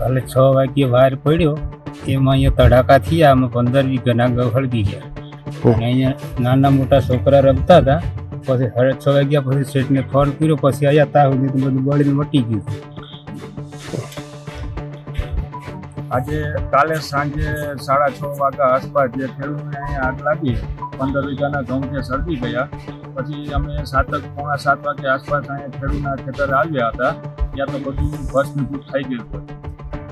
કાલે છ વાગ્યે વાર પડ્યો એમાં અહીંયા તડાકા થયા અમે પંદર વીઘાના ઘઉં હળગી ગયા અને અહીંયા નાના મોટા છોકરા રમતા હતા પછી સાડા છ વાગ્યા પછી શેઠને ફોન કર્યો પછી આવ્યા તા સુધી બધું બળીને મટી ગયું. આજે કાલે સાંજે સાડા છ વાગ્યા આસપાસ જે ખેડૂતને અહીંયા આગ લાગી પંદર વીઘાના ઘઉં જે સળગી ગયા. પછી અમે સાતક પોણા સાત વાગે આસપાસ અહીંયા ખેડૂતના ખેતર આવ્યા હતા ત્યાં તો બધું ભસ્મીભૂત થઈ ગયું હતું.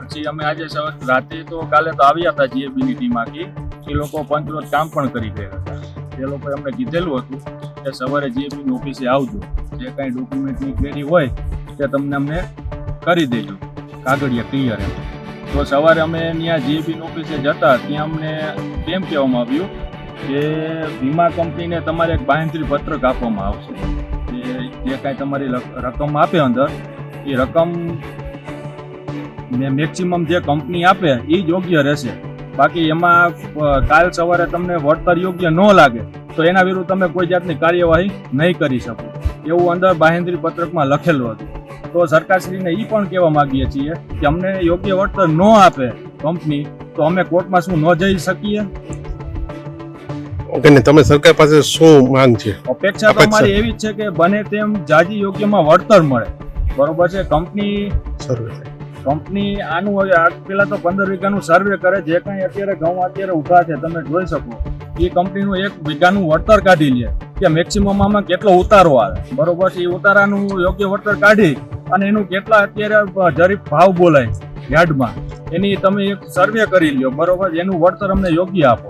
પછી અમે આજે રાતે તો કાલે તો આવ્યા હતા જીએબીની ટીમમાંથી એ લોકો પંચરોજ કામ પણ કરી ગયા હતા. એ લોકોએ અમને કીધેલું હતું કે સવારે જીએબીની ઓફિસે આવજો. જે કાંઈ ડોક્યુમેન્ટની ક્વેરી હોય તે તમને અમને કરી દેજો. કાગળિયા ક્લિયર એમ. તો સવારે અમે ત્યાં જીએબીની ઓફિસે જતા ત્યાં અમને કેમ કહેવામાં આવ્યું કે વીમા કંપનીને તમારે એક બાંહેધરી પત્રક આપવામાં આવશે. જે કાંઈ તમારી રકમ આપે અંદર, એ રકમ મેક્સિમમ જે કંપની આપે એ જ યોગ્ય રહેશે. બાકી એમાં કાલ સવારે તમને વળતર યોગ્ય ન લાગે તો એના વિરુદ્ધ તમે કોઈ જાતની કાર્યવાહી નહીં કરી શકો. એવું અંદર બાંહેધરી પત્રકમાં લખેલું હતું. તો સરકારશ્રીને એ પણ કહેવા માંગીએ છીએ કે અમને યોગ્ય વળતર ન આપે કંપની તો અમે કોર્ટમાં શું ન જઈ શકીએ? ઓકે ને તમે સરકાર પાસે શું માંગ છે? અપેક્ષા તો. અમારી એવી જ છે કે બને તેમ જાજી યોગ્યમાં વળતર મળે. બરોબર છે? કંપની સર્વે કંપની આનું હવે પેલા તો પંદર વીઘાનું સર્વે કરે, જે કંઈ અત્યારે ઘઉં અત્યારે ઊભા છે, તમે જોઈ શકો. એ કંપનીનું એક વીઘાનું વળતર કાઢી લે કે મેક્સિમમ આમાં કેટલો ઉતારો આવે. બરોબર છે, એ ઉતારાનું યોગ્ય વળતર કાઢી અને એનું કેટલા અત્યારે જરીફ ભાવ બોલાય યાર્ડમાં, એની તમે એક સર્વે કરી લ્યો, બરોબર? એનું વળતર અમને યોગ્ય આપો.